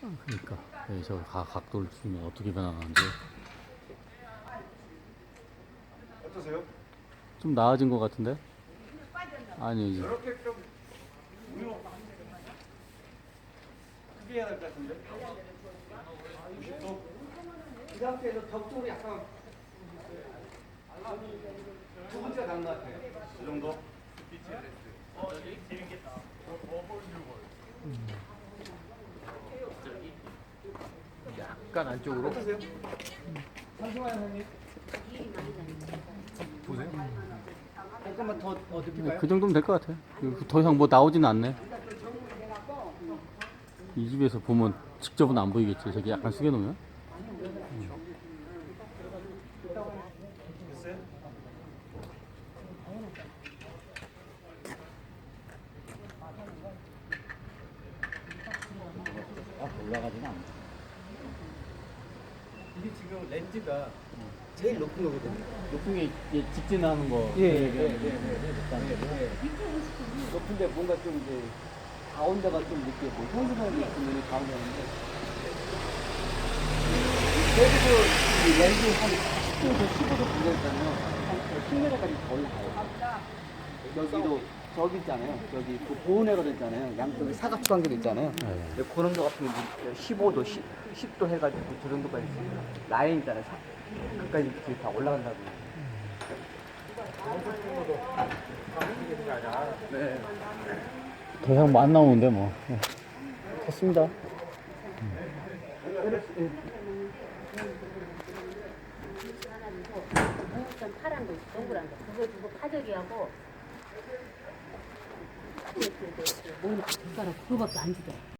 그러니까 네, 저 가- 각도를 주면 어떻게 변하는지 어떠세요? 좀 나아진 것 같은데? 아니 이제 이렇게 좀 우유 크게 해야 될 것 같은데? 90도? 이 상태에서 벽 쪽으로 약간 두 번째가 나은 것 같아요. 이 정도? 약간 안쪽으로. 잠시만요. 보세요. 잠깐만 더 어떻게 네? 그 정도면 될 것 같아요. 그- 더 이상 뭐 나오지는 않네. 이 집에서 보면 직접은 안 보이겠지. 저기 약간 숙여놓으면. 됐어요? 올라가지는 않네. 이게 지금 렌즈가 제일 높은 거거든요. 높은 게 직진하는 거. 예, 예, 예, 예, 예. 높은데 뭔가 좀 이제 가운데가 좀 이렇게 뭐 형성이 있으면 가운데가 있는데 이 렌즈 한 10도에서 15도 분대잖아요. 한 10m까지 거의 가요. 여기도 저기 있잖아요. 저기 그 보온회로 있잖아요. 양쪽에 사각관계도 있잖아요. 네. 근데 그런 거 같은 게 15도, 10, 10도 해가지고 저 정도까지 있어요. 라인 있잖아요. 사, 그까지 이렇게 다 올라간다고. 네. 더 이상 뭐안 나오는데 뭐. 네. 됐습니다. 좀 파란 거, 동그란 거. 그거 주고 파절이하고. 그, 그, 그, 그, 뭔 숟가락 그거밖에 안 주더라.